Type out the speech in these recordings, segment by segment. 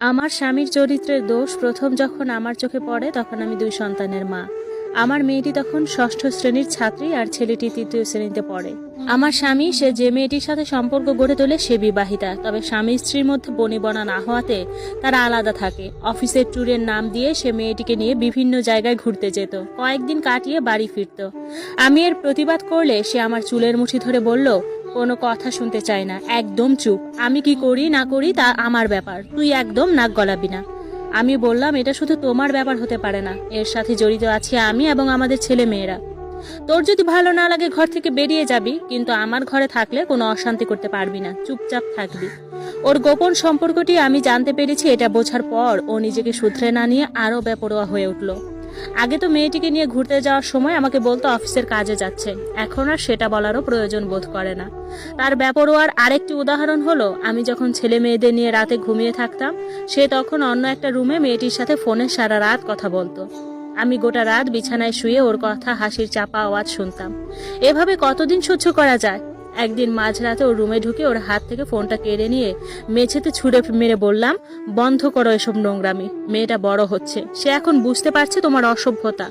আমার স্বামীর চরিত্রের দোষ প্রথম যখন আমার চোখে পড়ে, তখন আমি দুই সন্তানের মা। আমার মেয়েটি তখন ষষ্ঠ শ্রেণির ছাত্রী আর ছেলেটি তৃতীয় শ্রেণীতে পড়ে। আমার স্বামী, সে যে মেয়েটির সাথে সম্পর্ক গড়ে তোলে, সে বিবাহিতা। তবে স্বামী স্ত্রীর মধ্যে বনিবনা না হওয়াতে তারা আলাদা থাকে। অফিসের ট্যুরের নাম দিয়ে সে মেয়েটিকে নিয়ে বিভিন্ন জায়গায় ঘুরতে যেত। কয়েকদিন কাটিয়ে বাড়ি ফিরত। আমি এর প্রতিবাদ করলে সে আমার চুলের মুঠি ধরে বলল কোনো কথা শুনতে চায় না। একদম চুপ। আমি কি করি, না করি, তা আমার ব্যাপার। তুই একদম নাক গলাবি না। আমি বললাম, এটা শুধু তোমার ব্যাপার হতে পারে না। এর সাথে জড়িত আছি আমি এবং আমাদের ছেলে মেয়েরা। তোর যদি ভালো না লাগে, ঘর থেকে বেরিয়ে যাবি, কিন্তু আমার ঘরে থাকলে কোনো অশান্তি করতে পারবি না। চুপচাপ থাকবি। ওর গোপন সম্পর্কটি আমি জানতে পেরেছি, এটা বোঝার পর ও নিজেকে শুধরে না নিয়ে আরও বেপরোয়া হয়ে উঠল। আগে তো মেয়েটিকে নিয়ে ঘুরতে যাওয়ার সময় আমাকে বলতো অফিসের কাজে যাচ্ছে। এখন আর সেটা বলারও প্রয়োজন বোধ করে না। তার ব্যাপরোয়ার আরেকটি উদাহরণ হলো, আমি যখন ছেলে মেয়েদের নিয়ে রাতে ঘুমিয়ে থাকতাম, সে তখন অন্য একটা রুমে মেয়েটির সাথে ফোনে সারা রাত কথা বলতো। আমি গোটা রাত বিছানায় শুয়ে ওর কথা হাসির চাপা আওয়াজ শুনতাম। এভাবে কতদিন সহ্য করা যায়? একদিন মাঝরাতে ওর রুমে ঢুকে ওর হাত থেকে ফোনটা কেড়ে নিয়ে মেঝেতে ছুঁড়ে মেরে বললাম, বন্ধ করো এসব নোংরামি, মেয়েটা বড় হচ্ছে। সে এখন বুঝতে পারছে তোমার অসভ্যতা।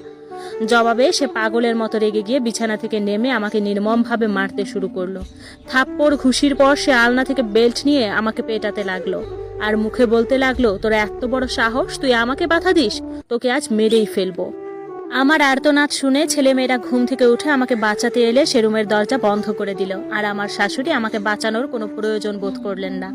জবাবে সে পাগলের মতো রেগে গিয়ে বিছানা থেকে নেমে আমাকে নির্মমভাবে মারতে শুরু করল। থাপ্পড় ঘুষির পর সে আলনা থেকে বেল্ট নিয়ে আমাকে পেটাতে লাগল। আর মুখে বলতে লাগল, তোর এত বড় সাহস, তুই আমাকে বাধা দিস? তোকে আজ মেরেই ফেলব। আমার আর্তনাদ শুনে ছেলেমেয়েরা ঘুম থেকে উঠে আমাকে বাঁচাতে এলে সে রুমের দরজা বন্ধ করে দিল, আর আমার শাশুড়ি আমাকে বাঁচানোর কোনো প্রয়োজন বোধ করলেন না।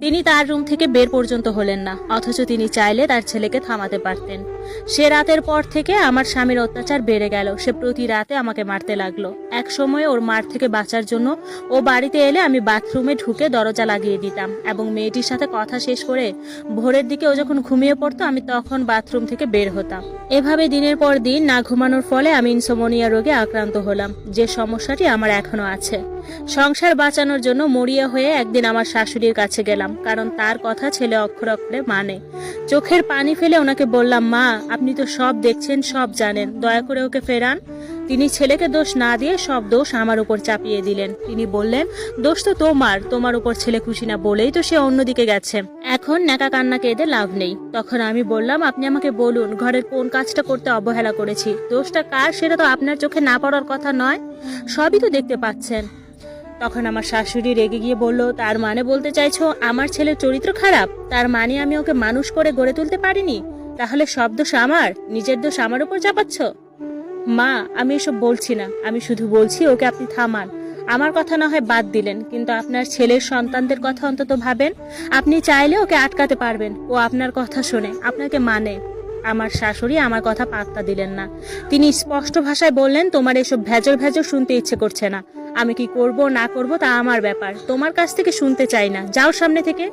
তিনি তার রুম থেকে বের পর্যন্ত হলেন না, অথচ তিনি চাইলে তার ছেলেকে থামাতে পারতেন। সে রাতের পর থেকে আমার স্বামীর অত্যাচার বেড়ে গেল। সে প্রতি রাতে আমাকে মারতে লাগল। এক সময় ওর মার থেকে বাঁচার জন্য ও বাড়িতে এলে আমি বাথরুমে ঢুকে দরজা লাগিয়ে দিতাম এবং মেয়েটির সাথে কথা শেষ করে ভোরের দিকে ও যখন ঘুমিয়ে পড়তো, আমি তখন বাথরুম থেকে বের হতাম। এভাবে দিনের পর দিন না ঘুমানোর ফলে আমি ইনসোমোনিয়া রোগে আক্রান্ত হলাম। যে সমস্যাটি আমার এখনও আছে। সংসার বাঁচানোর জন্য মরিয়া হয়ে একদিন আমার শাশুড়ির কাছে গেলাম, কারণ তার কথা ছেলে অক্ষর অক্ষরে মানে। চোখের পানি ফেলে ওনাকে বললাম, মা, আপনি তো সব দেখছেন, সব জানেন, দয়া করে ওকে ফেরান। তিনি ছেলেকে দোষ না দিয়ে সব দোষ আমার উপর চাপিয়ে দিলেন। তিনি বললেন, দোষ তো তোমার তোমার উপর ছেলে খুশি না বলেই তো সে অন্যদিকে গেছে। এখন ন্যাকা কান্না কেঁদে লাভ নেই। তখন আমি বললাম, আপনি আমাকে বলুন, ঘরের কোন কাজটা করতে অবহেলা করেছি? দোষটা কার সেটা তো আপনার চোখে না পড়ার কথা নয়। সবই তো দেখতে পাচ্ছেন। তখন আমার শাশুড়ি রেগে গিয়ে বলল, তার মানে বলতে চাইছো আমার ছেলের চরিত্র খারাপ? তার মানে আমি ওকে মানুষ করে গড়ে তুলতে পারিনি? তাহলে সব দোষ আমার? নিজের দোষ আমার উপর চাপাচ্ছ? মা, আমি এসব বলছি না। আমি শুধু বলছি ওকে আপনি থামান। আমার কথা না হয় বাদ দিলেন, কিন্তু আপনার ছেলের সন্তানদের কথা অন্তত ভাবেন। আপনি চাইলে ওকে আটকাতে পারবেন। ও আপনার কথা শোনে, আপনাকে মানে। আমার শাশুড়ি আমার কথা পাত্তা দিলেন না। তিনি স্পষ্ট ভাষায় বললেন, তোমার এসব ভেজর ভেজর শুনতে ইচ্ছে করছে না। আমি কি করব না করব তা আমার ব্যাপার। তোমার কাছ থেকে শুনতে চাই না। যাও সামনে থেকে।